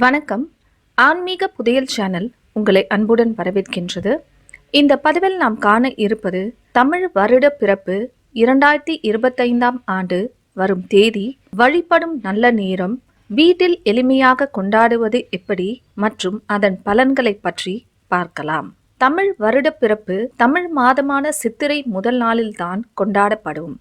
வணக்கம். ஆன்மீக புதையல் சேனல் உங்களை அன்புடன் வரவேற்கின்றது. இந்த பதிவில் நாம் காண இருப்பது தமிழ் வருட பிறப்பு இரண்டாயிரத்தி இருபத்தைந்தாம் ஆண்டு வரும் தேதி வழிபடும் நல்ல நேரம் வீட்டில் எளிமையாக கொண்டாடுவது எப்படி மற்றும் அதன் பலன்களை பற்றி பார்க்கலாம். தமிழ் வருட பிறப்பு தமிழ் மாதமான சித்திரை முதல் நாளில்தான் கொண்டாடப்படும்.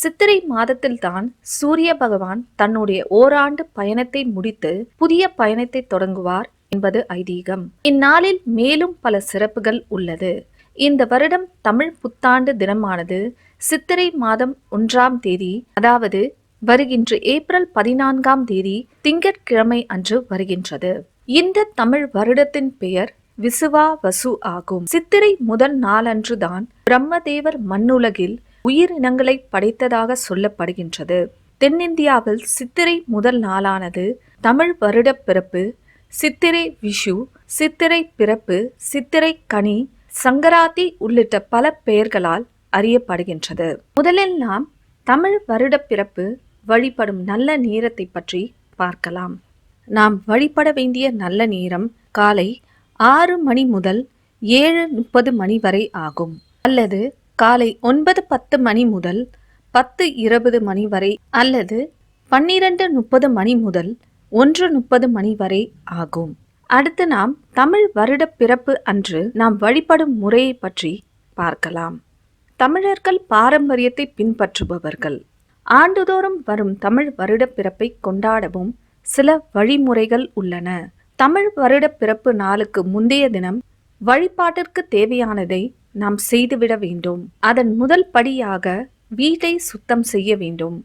சித்திரை மாதத்தில்தான் சூரிய பகவான் தன்னுடைய ஓராண்டு பயணத்தை முடித்து புதிய பயணத்தை தொடங்குவார் என்பது ஐதீகம். இந்நாளில் மேலும் பல சிறப்புகள் உள்ளது. இந்த வருடம் தமிழ் புத்தாண்டு தினமானது சித்திரை மாதம் ஒன்றாம் தேதி அதாவது வருகின்ற ஏப்ரல் பதினான்காம் தேதி திங்கட்கிழமை அன்று வருகின்றது. இந்த தமிழ் வருடத்தின் பெயர் விசுவா வசு ஆகும். சித்திரை முதல் நாளன்றுதான் பிரம்மதேவர் மண்ணுலகில் உயிரினங்களை படைத்ததாக சொல்லப்படுகின்றது. தென்னிந்தியாவில் சித்திரை முதல் நாளானது தமிழ் வருட பிறப்பு சித்திரை விஷு சித்திரை பிறப்பு சித்திரை கனி சங்கராத்தி உள்ளிட்ட பல பெயர்களால் அறியப்படுகின்றது. முதலில் நாம் தமிழ் வருட பிறப்பு வழிபடும் நல்ல நேரத்தை பற்றி பார்க்கலாம். நாம் வழிபட வேண்டிய நல்ல நேரம் காலை ஆறு மணி முதல் ஏழு முப்பது மணி வரை ஆகும். அல்லது காலை ஒன்பது பத்து மணி முதல் பத்து இருபது மணி வரை அல்லது பன்னிரண்டு முப்பது மணி முதல் ஒன்று முப்பது மணி வரை ஆகும். அடுத்து நாம் தமிழ் வருட பிறப்பு அன்று நாம் வழிபடும் முறையை பற்றி பார்க்கலாம். தமிழர்கள் பாரம்பரியத்தை பின்பற்றுபவர்கள். ஆண்டுதோறும் வரும் தமிழ் வருட பிறப்பை கொண்டாடவும் சில வழிமுறைகள் உள்ளன. தமிழ் வருட பிறப்பு நாளுக்கு முந்தைய தினம் வழிபாட்டிற்கு தேவையானதை நாம் செய்துவிட வேண்டும். அதன் முதல் படியாக வீட்டை சுத்தம் செய்ய வேண்டும்.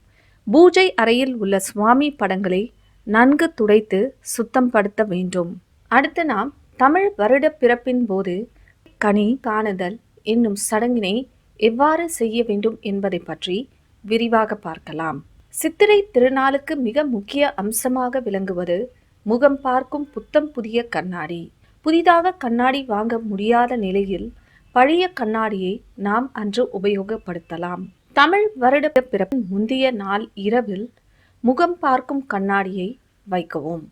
பூஜை அறையில் உள்ள சுவாமி படங்களை நன்கு துடைத்து சுத்தம் படுத்த வேண்டும். அடுத்து நாம் தமிழ் வருட பிறப்பின் போது கனி காணுதல் என்னும் சடங்கினை எவ்வாறு செய்ய வேண்டும் என்பதை பற்றி விரிவாக பார்க்கலாம். சித்திரை திருநாளுக்கு மிக முக்கிய அம்சமாக விளங்குவது முகம் பார்க்கும் புத்தம் புதிய கண்ணாடி. புதிதாக கண்ணாடி வாங்க முடியாத நிலையில் பழைய கண்ணாடியை நாம் அன்று உபயோகப்படுத்தலாம். தமிழ் வருட பிறப்பின் முந்தைய நாள் இரவில் முகம் பார்க்கும் கண்ணாடியை வைக்கவும்.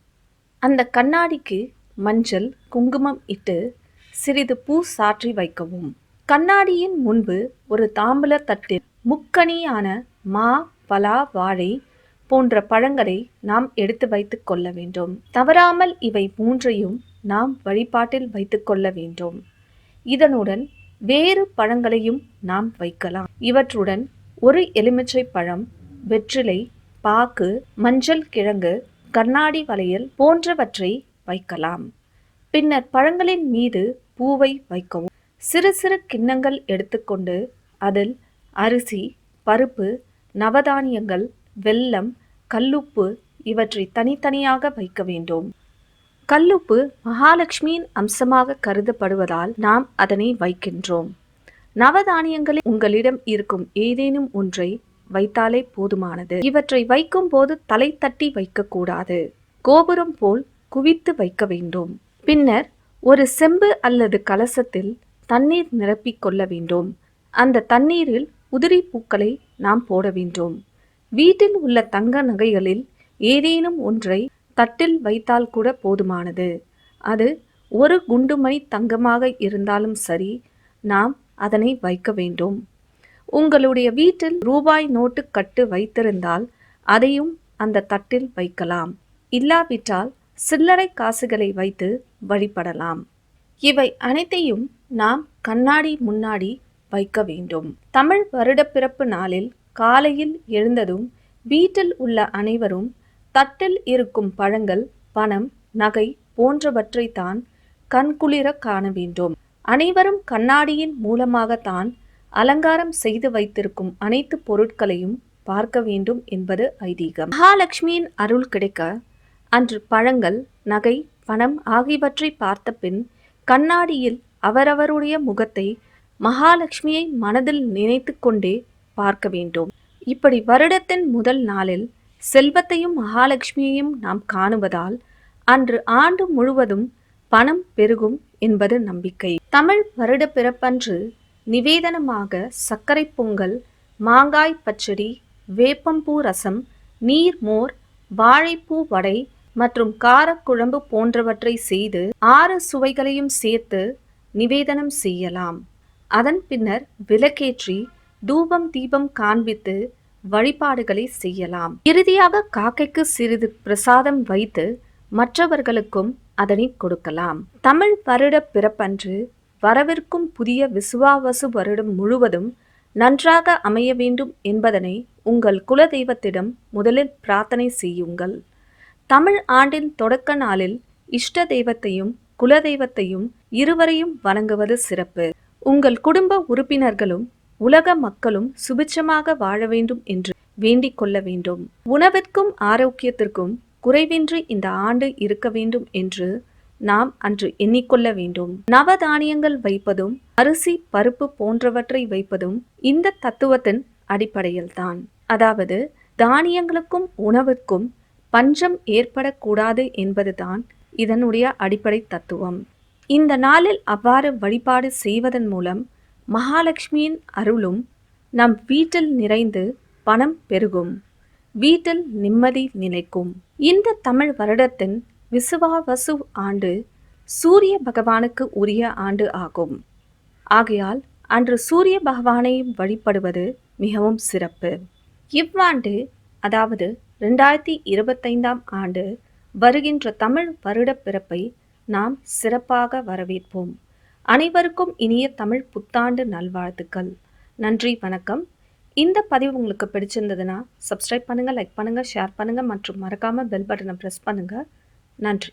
அந்த கண்ணாடிக்கு மஞ்சள் குங்குமம் இட்டு சிறிது பூ சாற்றி வைக்கவும். கண்ணாடியின் முன்பு ஒரு தாம்பல தட்டில் முக்கணியான மா பலா வாழை போன்ற பழங்களை நாம் எடுத்து வைத்துக் கொள்ள வேண்டும். தவறாமல் இவை மூன்றையும் நாம் வழிபாட்டில் வைத்துக் கொள்ள வேண்டும். இதனுடன் வேறு பழங்களையும் நாம் வைக்கலாம். இவற்றுடன் ஒரு எலுமிச்சை பழம் வெற்றிலை பாக்கு மஞ்சள் கிழங்கு கண்ணாடி வளையல் போன்றவற்றை வைக்கலாம். பின்னர் பழங்களின் மீது பூவை வைக்கவும். சிறு சிறு கிண்ணங்கள் எடுத்துக்கொண்டு அதில் அரிசி பருப்பு நவதானியங்கள் வெல்லம் கல்லுப்பு இவற்றை தனித்தனியாக வைக்க வேண்டும். கல்லுப்பு மகாலட்சுமியின் அம்சமாக கருதப்படுவதால் நாம் அதனை வைக்கின்றோம். நவதானியங்களில் உங்களிடம் இருக்கும் ஏதேனும் ஒன்றை வைத்தாலே போதுமானது. இவற்றை வைக்கும் போது தலை தட்டி வைக்கக்கூடாது. கோபுரம் போல் குவித்து வைக்க வேண்டும். பின்னர் ஒரு செம்பு அல்லது கலசத்தில் தண்ணீர் நிரப்பிக் கொள்ள வேண்டும். அந்த தண்ணீரில் உதிரி பூக்களை நாம் போட வேண்டும். வீட்டில் உள்ள தங்க நகைகளில் ஏதேனும் ஒன்றை தட்டில் வைத்தால் கூட போதுமானது. அது ஒரு குண்டுமணி தங்கமாக இருந்தாலும் சரி நாம் அதனை வைக்க வேண்டும். உங்களுடைய வீட்டில் ரூபாய் நோட்டு கட்டு வைத்திருந்தால் அதையும் அந்த தட்டில் வைக்கலாம். இல்லாவிட்டால் சில்லறை காசுகளை வைத்து வழிபடலாம். இவை அனைத்தையும் நாம் கண்ணாடி முன்னாடி வைக்க வேண்டும். தமிழ் வருடப்பிறப்பு நாளில் காலையில் எழுந்ததும் வீட்டில் உள்ள அனைவரும் தட்டில் இருக்கும் பழங்கள் பணம் நகை போன்றவற்றை தான் கண்குளிர காண வேண்டும். அனைவரும் கண்ணாடியின் மூலமாகத்தான் அலங்காரம் செய்து வைத்திருக்கும் அனைத்து பொருட்களையும் பார்க்க வேண்டும் என்பது ஐதீகம். மகாலட்சுமியின் அருள் கிடைக்க அன்று பழங்கள் நகை பணம் ஆகியவற்றை பார்த்த பின் கண்ணாடியில் அவரவருடைய முகத்தை மகாலட்சுமியை மனதில் நினைத்து கொண்டே பார்க்க வேண்டும். இப்படி வருடத்தின் முதல் நாளில் செல்வத்தையும் மகாலட்சுமியையும் நாம் காணுவதால் அன்று ஆண்டு முழுவதும் பணம் பெருகும் என்பது நம்பிக்கை. தமிழ் வருட பிறப்பன்று நிவேதனமாக சர்க்கரை பொங்கல் மாங்காய் பச்சடி வேப்பம்பூ ரசம் நீர் மோர் வாழைப்பூ வடை மற்றும் காரக்குழம்பு போன்றவற்றை செய்து ஆறு சுவைகளையும் சேர்த்து நிவேதனம் செய்யலாம். அதன் பின்னர் விளக்கேற்றி தூபம் தீபம் காண்பித்து வழிபாடுகளை செய்யலாம். இறுதியாக காக்கைக்கு சிறிது பிரசாதம் வைத்து மற்றவர்களுக்கும் அதனை கொடுக்கலாம். தமிழ் வருட பிறப்பன்று வரவிருக்கும் புதிய விசுவாவசு வருடம் முழுவதும் நன்றாக அமைய வேண்டும் என்பதனை உங்கள் குலதெய்வத்திடம் முதலில் பிரார்த்தனை செய்யுங்கள். தமிழ் ஆண்டின் தொடக்க நாளில் இஷ்ட தெய்வத்தையும் குலதெய்வத்தையும் இருவரையும் வணங்குவது சிறப்பு. உங்கள் குடும்ப உறுப்பினர்களும் உலக மக்களும் சுபிட்சமாக வாழ வேண்டும் என்று வேண்டிக் கொள்ள வேண்டும். உணவிற்கும் ஆரோக்கியத்திற்கும் குறைவின்றி இந்த ஆண்டு இருக்க வேண்டும் என்று நாம் அன்று எண்ணிக்கொள்ள வேண்டும். நவதானியங்கள் வைப்பதும் அரிசி பருப்பு போன்றவற்றை வைப்பதும் இந்த தத்துவத்தின் அடிப்படையில்தான் அதாவது தானியங்களுக்கும் உணவிற்கும் பஞ்சம் ஏற்படக்கூடாது என்பதுதான் இதனுடைய அடிப்படை தத்துவம். இந்த நாளில் அவ்வாறு வழிபாடு செய்வதன் மூலம் மகாலட்சுமியின் அருளும் நம் வீட்டில் நிறைந்து பணம் பெருகும். வீட்டில் நிம்மதி நிலைக்கும். இந்த தமிழ் வருடத்தின் விசுவாவசு ஆண்டு சூரிய பகவானுக்கு உரிய ஆண்டு ஆகும். ஆகையால் அன்று சூரிய பகவானை வழிபடுவது மிகவும் சிறப்பு. இவ்வாண்டு அதாவது ரெண்டாயிரத்தி இருபத்தைந்தாம் ஆண்டு வருகின்ற தமிழ் வருட பிறப்பை நாம் சிறப்பாக வரவேற்போம். அனைவருக்கும் இனிய தமிழ் புத்தாண்டு நல்வாழ்த்துக்கள். நன்றி வணக்கம். இந்த பதிவு உங்களுக்கு பிடிச்சிருந்ததுன்னா சப்ஸ்கிரைப் பண்ணுங்கள் லைக் பண்ணுங்கள் ஷேர் பண்ணுங்கள் மற்றும் மறக்காமல் பெல் பட்டனை ப்ரெஸ் பண்ணுங்கள் நன்றி.